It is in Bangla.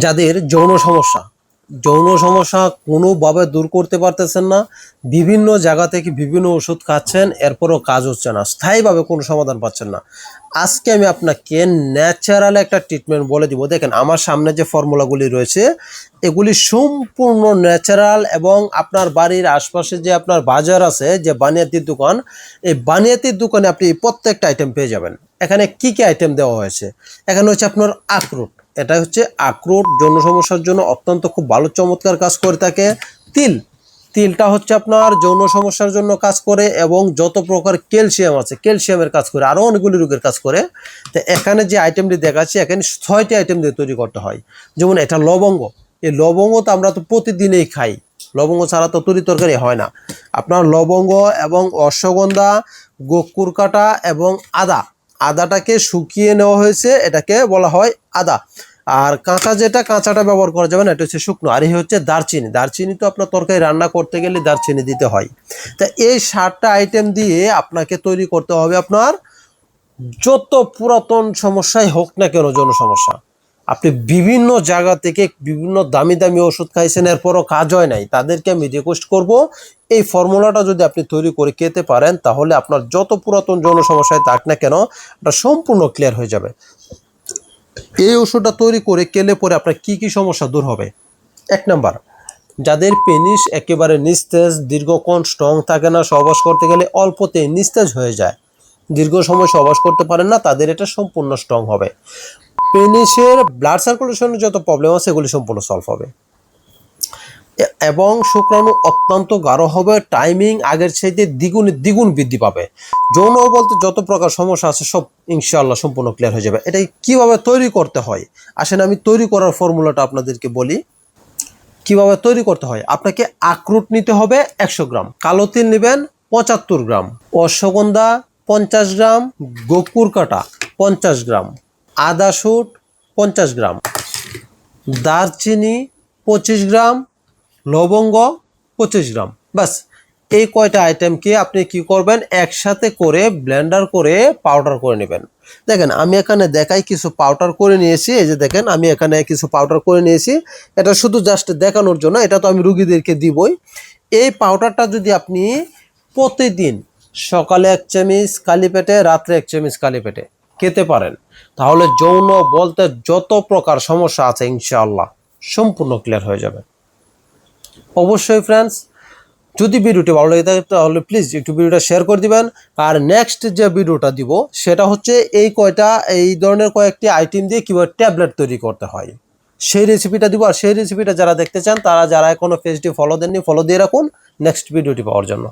যাদের যৌন সমস্যা। যৌন সমস্যা কোনোভাবে দূর করতে পারতেছেন না, বিভিন্ন জায়গা থেকে বিভিন্ন ওষুধ খাচ্ছেন, এরপরও কাজ হচ্ছে না, স্থায়ীভাবে কোনো সমাধান পাচ্ছেন না। আজকে আমি আপনাকে ন্যাচারাল একটা ট্রিটমেন্ট বলে দিব। দেখেন, আমার সামনে যে ফর্মুলাগুলি রয়েছে, এগুলি সম্পূর্ণ ন্যাচারাল এবং আপনার বাড়ির আশপাশে যে আপনার বাজার আছে, যে বানিয়াতির দোকান, এই বানিয়াতির দোকানে আপনি প্রত্যেকটা আইটেম পেয়ে যাবেন। এখানে কি কি আইটেম দেওয়া হয়েছে? এখানে হচ্ছে আপনার আখরোট। এটা হচ্ছে আখরোট যৌন সমস্যার জন্য অত্যন্ত খুব ভালো, চমৎকার কাজ করে থাকে। তিল, তিলটা হচ্ছে আপনার যৌন সমস্যার জন্য কাজ করে এবং যত প্রকার ক্যালসিয়াম আছে, ক্যালসিয়ামের কাজ করে আরও অনেকগুলি রোগের কাজ করে। তো এখানে যে আইটেমটি দেখাচ্ছি, এখানে ছয়টি আইটেম দিয়ে তৈরি করতে হয়। যেমন এটা লবঙ্গ, এই লবঙ্গ তো আমরা তো প্রতিদিনেই খাই। লবঙ্গ ছাড়া তো তরি তরকারি হয় না। আপনার লবঙ্গ এবং অশ্বগন্ধা গোকুর কাটা এবং আদা আদাটাকে শুকিয়ে নেওয়া হয়েছে, এটাকে বলা হয় আদা। আর কাঁচা যেটা, কাঁচাটা ব্যবহার করা যাবে না, এটা হচ্ছে শুকনো। আর এই হচ্ছে দারচিনি। দারচিনি তো আপনার তরকারি রান্না করতে গেলে দারচিনি দিতে হয়। তা এই সাতটা আইটেম দিয়ে আপনাকে তৈরি করতে হবে আপনার, যত পুরাতন সমস্যাই হোক না কেন জন সমস্যা। আপনি বিভিন্ন জায়গা থেকে বিভিন্ন দামি দামি ওষুধ খাইছেন, এরপরও কাজ হয় নাই, তাদেরকে আমি রিকোয়েস্ট করব, এই ফর্মুলাটা যদি আপনি তৈরি করে খেতে পারেন, তাহলে আপনার যত পুরাতন যৌন সমস্যায় থাক না কেন, এটা সম্পূর্ণ ক্লিয়ার হয়ে যাবে। এই ওষুধটা তৈরি করে কেলে পরে আপনার কি কি সমস্যা দূর হবে? এক নাম্বার, যাদের পেনিস একেবারে নিস্তেজ দীর্ঘক্ষণ স্ট্রং থাকে না, সহবাস করতে গেলে অল্পতে নিস্তেজ হয়ে যায়। দীর্ঘ সময় সহবাস করতে পারেন না, তাদের এটা সম্পূর্ণ স্ট্রং হবে। পেনিসের ব্লাড সার্কুলেশনের যত প্রবলেম আছে সেগুলি সম্পূর্ণ সলভ হবে। এবং শুক্রাণু অত্যন্ত গাঢ় হবে টাইমিং আগের চাইতে দ্বিগুণ দ্বিগুণ বৃদ্ধি পাবে। যৌন বলতে যত প্রকার সমস্যা আছে, সব ইনশাআল্লাহ সম্পূর্ণ ক্লিয়ার হয়ে যাবে। এটাই কীভাবে তৈরি করতে হয়? আসেন আমি তৈরি করার ফর্মুলাটা আপনাদেরকে বলি। কীভাবে তৈরি করতে হয়? আপনাকে আখরুট নিতে হবে একশো গ্রাম, কালো তিল নেবেন পঁচাত্তর গ্রাম, অশ্বগন্ধা পঞ্চাশ গ্রাম গোকুর কাটা পঞ্চাশ গ্রাম। আদা শুট পঞ্চাশ গ্রাম, দারচিনি পঁচিশ গ্রাম, লবঙ্গ পঁচিশ গ্রাম। বাস এই কয়টা আইটেমকে আপনি কি করবেন? একসাথে করে ব্লেন্ডার করে পাউডার করে নেবেন। দেখেন, আমি এখানে দেখাই কিছু পাউডার করে নিয়েছি। এই যে দেখেন, আমি এখানে কিছু পাউডার করে নিয়েছি। এটা শুধু জাস্ট দেখানোর জন্য, এটা তো আমি রুগীদেরকে দিবই। এই পাউডারটা যদি আপনি প্রতিদিন সকালে এক চামিচ কালি পেটে, রাত্রে এক চামিচ কালি পেটে খেতে পারেন। তাহলে যৌন বলতে যত প্রকার সমস্যা আছে, ইনশাআল্লাহ সম্পূর্ণ ক্লিয়ার হয়ে যাবে। অবশ্যই ফ্রেন্ডস যদি ভিডিওটি ভালো লাগে থাকে, তাহলে প্লিজ একটু ভিডিওটা শেয়ার করে দিবেন। আর নেক্সট যে ভিডিওটা দিব, সেটা হচ্ছে এই কয়টা, এই ধরনের কয়েকটি আইটেম দিয়ে কীভাবে ট্যাবলেট তৈরি করতে হয়। সেই রেসিপিটা দিব, আর সেই রেসিপিটা যারা দেখতে চান, তারা যারা এখনও পেজটি ফলো দেননি ফলো দিয়ে রাখুন নেক্সট ভিডিওটি পাওয়ার জন্য।